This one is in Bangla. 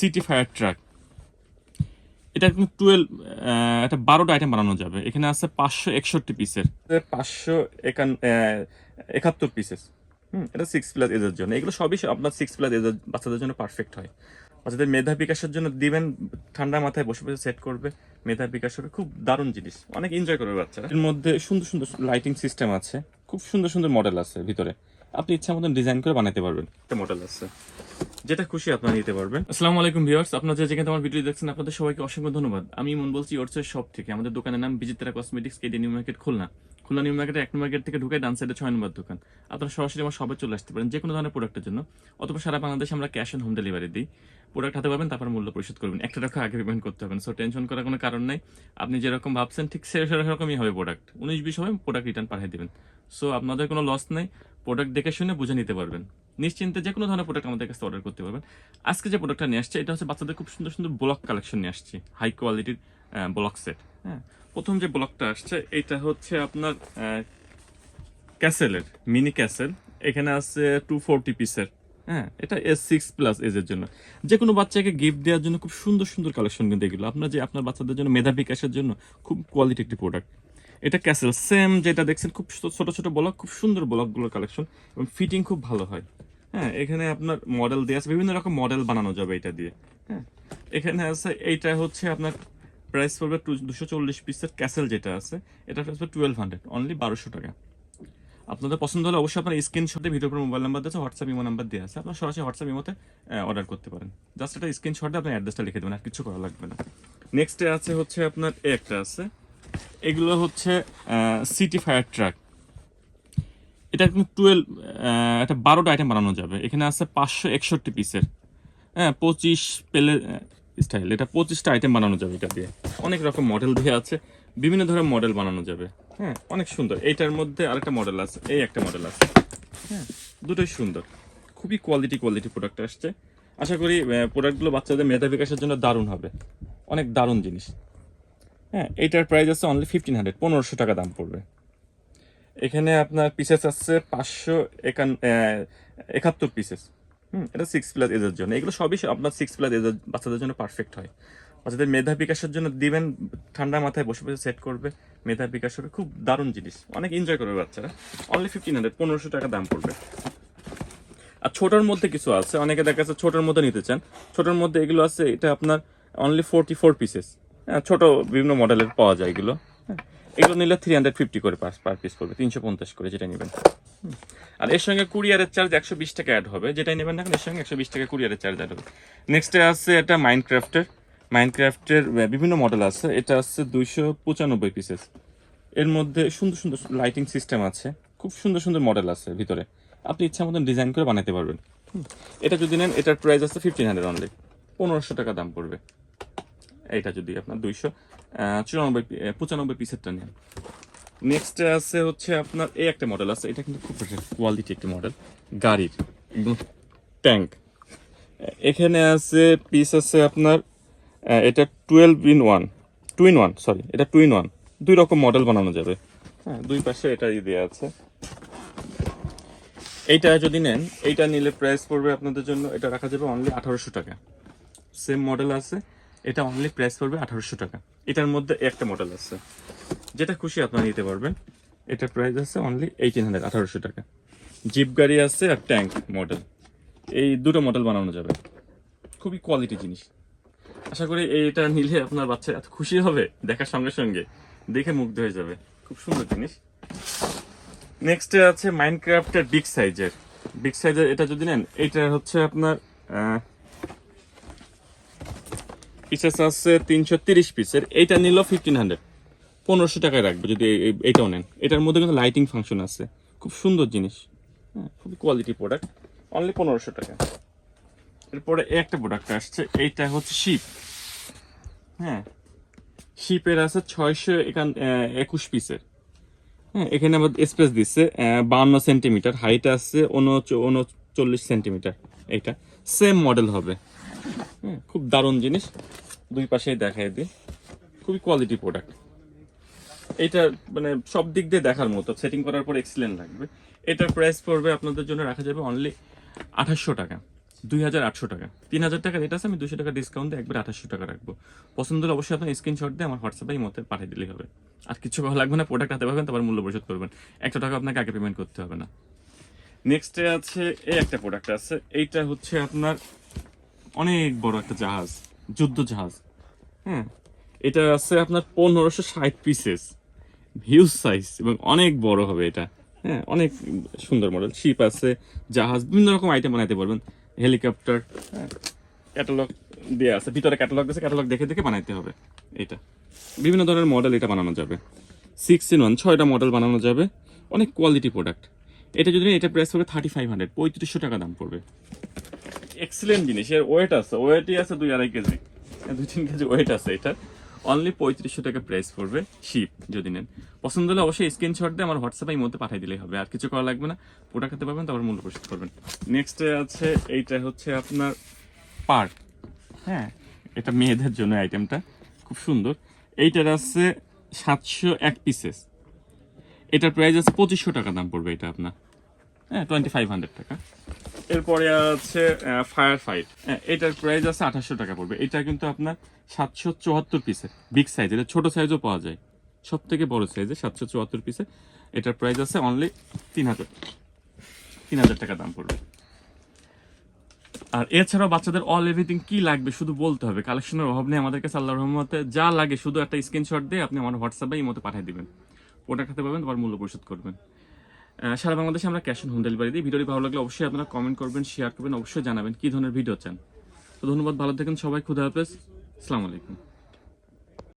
সিটি ফায়ার ট্রাক এটা কিন্তু টুয়েলভ একটা বারোটা আইটেম বানানো যাবে। এখানে আছে পাঁচশো একষট্টি পিসের পাঁচশো একান একাত্তর পিসেস হুম, এটা সিক্স প্লাস এজের জন্য। এগুলো সবই আপনার সিক্স প্লাস এজের বাচ্চাদের জন্য পারফেক্ট হয়। বাচ্চাদের মেধা বিকাশের জন্য দিবেন, ঠান্ডা মাথায় বসে বসে সেট করবে, মেধা বিকাশ হবে। খুব দারুণ জিনিস। অনেক এনজয় করবে বাচ্চারা। এর মধ্যে সুন্দর সুন্দর লাইটিং সিস্টেম আছে। খুব সুন্দর সুন্দর মডেল আছে ভিতরে। আপনি ইচ্ছা মতন ডিজাইন করে বানাতে পারবেন। একটা মডেল আছে। যেটা খুশি আপনারা নিতে পারবেন। আসসালামু আলাইকুম ভিউয়ার্স, আপনারা যেখানে আমার ভিডিও দেখছেন, আপনাদের সবাইকে অসংখ্য ধন্যবাদ। আমি মন বলছি ওরচের শপ থেকে। আমাদের দোকানের নাম Bijitara cosmetics KD new market Khulna. Khulna new মার্কেটে এক নম্বর গেট থেকে ঢুকে ডান সাইডে ছয় নম্বর দোকান। আপনারা সরাসরি আমার সবাই চলে আসতে পারেন, যে কোনো ধরনের প্রোডাক্টের জন্য। অথবা সারা বাংলাদেশে আমরা ক্যাশ অন হোম ডেলিভারি দিই। প্রোডাক্ট হাতে পাবেন, তারপর মূল্য পরিশোধ করবেন। একটা টাকা আগে পেমেন্ট করতে হবে সো টেনশন করার কোনো কারণ নাই। আপনি যেরকম ভাবছেন, ঠিক সেরকমই হবে প্রোডাক্ট উনিশ বিশ হবে প্রোডাক্ট রিটার্ন পাঠিয়ে দেবেন। সো আপনাদের কোনো লস নেই। প্রোডাক্ট দেখে শুনে বুঝে নিতে পারবেন। নিশ্চিন্তে যে কোনো ধরনের প্রোডাক্ট আমাদের কাছে অর্ডার করতে পারবেন। আজকে যে প্রোডাক্টটা নিয়ে আসছে, এটা হচ্ছে বাচ্চাদের খুব সুন্দর সুন্দর ব্লক কালেকশন নিয়ে আসছি হাই কোয়ালিটির ব্লক সেট হ্যাঁ? প্রথম যে ব্লকটা আসছে, এটা হচ্ছে আপনার ক্যাসেলের মিনি ক্যাসেল। এখানে আছে টু ফোরটি পিসের হ্যাঁ? এটা এস সিক্স প্লাস এজের জন্য। যে কোনো বাচ্চাকে গিফট দেওয়ার জন্য খুব সুন্দর সুন্দর কালেকশন কিন্তু এগুলো। আপনার যে, আপনার বাচ্চাদের জন্য মেধা বিকাশের জন্য খুব কোয়ালিটি একটি প্রোডাক্ট এটা ক্যাসেল সেম যেটা দেখছেন, খুব ছোট ছোট ব্লক খুব সুন্দর ব্লকগুলোর কালেকশন এবং ফিটিং খুব ভালো হয়। হ্যাঁ এখানে আপনার মডেল দেওয়া আছে, বিভিন্ন রকম মডেল বানানো যাবে এটা দিয়ে। হ্যাঁ এখানে আছে, এইটা হচ্ছে আপনার প্রাইস পড়বে টু, দুশো চল্লিশ পিসের ক্যাসেল যেটা আছে, এটা পড়বে টুয়েলভ হান্ড্রেড অনলি বারোশো টাকা। আপনাদের পছন্দ হলে অবশ্যই আপনার স্ক্রিনশটে ভিডিও উপর মোবাইল নাম্বার দিয়েছে হোয়াটসঅ্যাপ ইমো নাম্বার দেওয়া আছে, আপনার সরাসরি হোয়াটসঅ্যাপ ইমোতে অর্ডার করতে পারেন। জাস্ট একটা স্ক্রিনশটে আপনার অ্যাড্রেসটা লিখে দেবেন, আর কিছু করা লাগবে না। নেক্সটে আছে হচ্ছে আপনার একটা আছে, এগুলো হচ্ছে সিটি ফায়ার ট্রাক এটা কিন্তু টুয়েলভ একটা বারোটা আইটেম বানানো যাবে। এখানে আছে পাঁচশো একষট্টি পিসের হ্যাঁ পঁচিশ পেলে স্টাইল এটা পঁচিশটা আইটেম বানানো যাবে এটা দিয়ে। অনেক রকম মডেল দিয়ে আছে, বিভিন্ন ধরনের মডেল বানানো যাবে। হ্যাঁ অনেক সুন্দর। এইটার মধ্যে আরেকটা মডেল আছে, এই একটা মডেল আছে। হ্যাঁ দুটোই সুন্দর। খুবই কোয়ালিটি কোয়ালিটি প্রোডাক্ট আসছে। আশা করি প্রোডাক্টগুলো বাচ্চাদের মেধা বিকাশের জন্য দারুণ হবে। অনেক দারুণ জিনিস। হ্যাঁ এইটার প্রাইস আছে অনলি ফিফটিন হান্ড্রেড পনেরোশো টাকা দাম পড়বে। এখানে আপনার পিসেস আছে পাঁচশো একাত্তর পিসেস হুম, এটা সিক্স প্লাস এজের জন্য। এগুলো সবই আপনার সিক্স প্লাস এজের বাচ্চাদের জন্য পারফেক্ট হয়। বাচ্চাদের মেধা বিকাশের জন্য দিবেন, ঠান্ডা মাথায় বসে বসে সেট করবে, মেধা বিকাশ হবে। খুব দারুণ জিনিস। অনেক এনজয় করবে বাচ্চারা। অনলি ফিফটিন হান্ড্রেড পনেরোশো টাকা দাম পড়বে। আর ছোটোর মধ্যে কিছু আছে। অনেকে দেখা যাচ্ছে ছোটোর মধ্যে নিতে চান। ছোটোর মধ্যে এগুলো আছে, এটা আপনার অনলি ফোরটি ফোর পিসেস হ্যাঁ ছোটো বিভিন্ন মডেলের পাওয়া যায় এগুলো। এগুলো নিলে থ্রি হান্ড্রেড ফিফটি করে পার পার পিস পড়বে, তিনশো পঞ্চাশ করে যেটা নেবেন। আর এর সঙ্গে কুরিয়ারের চার্জ একশো বিশ টাকা অ্যাড হবে, যেটাই নেবেন না এর সঙ্গে একশো বিশ টাকা কুরিয়ারের চার্জ অ্যাড হবে। নেক্সটে আছে এটা মাইনক্রাফটের মাইনক্রাফটের বিভিন্ন মডেল আছে। এটা আছে দুইশো পঁচানব্বই পিসেস এর মধ্যে সুন্দর সুন্দর লাইটিং সিস্টেম আছে, খুব সুন্দর সুন্দর মডেল আছে ভিতরে। আপনি ইচ্ছা মতন ডিজাইন করে বানাতে পারবেন। এটা যদি নেন, এটার প্রাইস আছে ফিফটিন হান্ড্রেড অনলি পনেরোশো টাকা দাম পড়বে। এইটা যদি আপনার দুইশো চুরানব্বই পঁচানব্বই পিসেরটা নেন। নেক্সট আছে হচ্ছে আপনার এই একটা মডেল আছে, এটা কিন্তু খুব কোয়ালিটি একটি মডেল গাড়ির, একদম ট্যাঙ্ক এখানে আছে পিস আছে আপনার এটা twelve in one two in one sorry এটা টু ইন ওয়ান দুই রকম মডেল বানানো যাবে। হ্যাঁ দুই পাশে এটা দেওয়া আছে। এইটা যদি নেন, এইটা নিলে প্রাইস পড়বে আপনাদের জন্য, এটা রাখা যাবে অনলি আঠারোশো টাকা। সেম মডেল আছে। এটা অনলি প্রাইস পড়বে আঠারোশো টাকা। এটার মধ্যে একটা মডেল আছে। যেটা খুশি আপনারা নিতে পারবেন। এটার প্রাইস আছে অনলি এইটিন হান্ড্রেড আঠারোশো টাকা। জিপ গাড়ি আছে আর ট্যাঙ্ক মডেল এই দুটো মডেল বানানো যাবে। খুবই কোয়ালিটি জিনিস। আশা করি এইটা নিলে আপনার বাচ্চা এত খুশি হবে দেখার সঙ্গে সঙ্গে। দেখে মুগ্ধ হয়ে যাবে। খুব সুন্দর জিনিস। নেক্সট আছে মাইনক্রাফটের বিগ সাইজের বিগ সাইজের এটা যদি নেন এইটা হচ্ছে আপনার পিসেস আছে তিনশো তিরিশ পিসের। এইটা নিল ফিফটিন হান্ড্রেড পনেরোশো টাকায় রাখবে যদি এই- এই- এইটাও নেন। এটার মধ্যে কিন্তু লাইটিং ফাংশন আছে। খুব সুন্দর জিনিস। হ্যাঁ খুবই কোয়ালিটি প্রোডাক্ট অনলি পনেরোশো টাকা। এরপরে একটা প্রোডাক্ট আসছে। এইটা হচ্ছে শিপ হ্যাঁ শিপের আছে ছয়শো এখান একুশ পিসের। হ্যাঁ এখানে আবার স্পেস দিচ্ছে বাউন্ন সেন্টিমিটার হাইট আছে উনচল্লিশ সেন্টিমিটার এইটা। সেম মডেল হবে। খুব দারুণ জিনিস। দুই পাশেই দেখাই দিই। খুবই কোয়ালিটি প্রোডাক্ট এটা মানে সব দিক দিয়ে দেখার মতো। সেটিং করার পর এক্সিলেন্ট লাগবে। এটার প্রাইস পড়বে আপনাদের জন্য রাখা যাবে অনলি আঠাশশো টাকা। দুই হাজার আটশো টাকা। তিন হাজার টাকা রেট আছে, আমি দুশো টাকা ডিসকাউন্ট দিয়ে একবার আঠাশশো টাকা রাখব। পছন্দ হলে অবশ্যই আপনার স্ক্রিনশট দিয়ে আমার হোয়াটসঅ্যাপে এই মতে পাঠিয়ে দিলেই হবে। আর কিছু করা লাগবে না প্রোডাক্ট হাতে পাবেন, তারপর মূল্য পরিশোধ করবেন। একশো টাকা আপনাকে আগে পেমেন্ট করতে হবে না। নেক্সটে আছে, এই একটা প্রোডাক্ট আছে। এইটা হচ্ছে আপনার অনেক বড় একটা জাহাজ, যুদ্ধ জাহাজ। হ্যাঁ এটা আছে আপনার পনেরোশো ষাট পিসেস হিউজ সাইজ এবং অনেক বড় হবে এটা। হ্যাঁ অনেক সুন্দর মডেল শিপ আছে, জাহাজ, বিভিন্ন রকম আইটেম বানাইতে পারবেন। হেলিকপ্টার হ্যাঁ ক্যাটালগ দেওয়া আছে, ভিতরে ক্যাটালগ আছে ক্যাটালগ দেখে দেখে বানাইতে হবে এটা। বিভিন্ন ধরনের মডেল এটা বানানো যাবে। সিক্স ইন ওয়ান ছয়টা মডেল বানানো যাবে। অনেক কোয়ালিটি প্রোডাক্ট এটা যদি এটা প্রাইস পড়বে থার্টি ফাইভ হান্ড্রেড পঁয়ত্রিশশো টাকা দাম পড়বে। এক্সিলেন্ট জিনিস। এর ওয়েট আছে ওয়েটই আছে দুই আড়াই কেজি। দুই তিন কেজি ওয়েট আছে এটা অনলি পঁয়ত্রিশশো টাকা প্রাইস পড়বে শিপ যদি নেন। পছন্দ হলে অবশ্যই স্ক্রিনশট দিয়ে আমার হোয়াটসঅ্যাপে মধ্যে পাঠিয়ে দিলেই হবে, আর কিছু করা লাগবে না। প্রোডাক্ট খেতে পারবেন, তারপর মূল্য পরিশোধ করবেন। নেক্সট আছে, এইটা হচ্ছে আপনার পার্ক হ্যাঁ এটা মেয়েদের জন্য আইটেমটা খুব সুন্দর। এইটার আছে সাতশো এক পিসেস এটার প্রাইস আছে পঁচিশশো টাকা দাম পড়বে এটা আপনার। হ্যাঁ টোয়েন্টি ফাইভ হান্ড্রেড টাকা। এরপরে আছে ফায়ার ফাইট এটার প্রাইস আছে আঠাশশো টাকা পড়বে। এটা কিন্তু আপনার সাতশো চুয়াত্তর পিসের বিগ সাইজ এটা ছোট সাইজও পাওয়া যায়। সব থেকে বড় সাইজে সাতশো চুয়াত্তর পিসে এটার প্রাইস আছে অনলি তিন হাজার। তিন হাজার টাকা দাম পড়বে। আর এছাড়াও বাচ্চাদের অল এভরিথিং কি লাগবে শুধু বলতে হবে। কালেকশনের অভাব নেই আমাদের কাছে আল্লাহ রহমতে যা লাগে শুধু একটা স্ক্রিনশট দিয়ে আপনি আমার হোয়াটসঅ্যাপে এই মতো পাঠিয়ে দেবেন। ওটা খেতে পাবেন, তোমার মূল্য পরিশোধ করবেন। সারা বাংলাদেশে আমরা ক্যাশ অন হোম ডেলিভারি দিই। ভিডিওটি ভালো লাগলে অবশ্যই আপনারা কমেন্ট করবেন শেয়ার করবেন, অবশ্যই জানাবেন কী ধরনের ভিডিও চান। তো ধন্যবাদ, ভালো থাকেন সবাই, খুদা হাফেজ। আসসালামু আলাইকুম।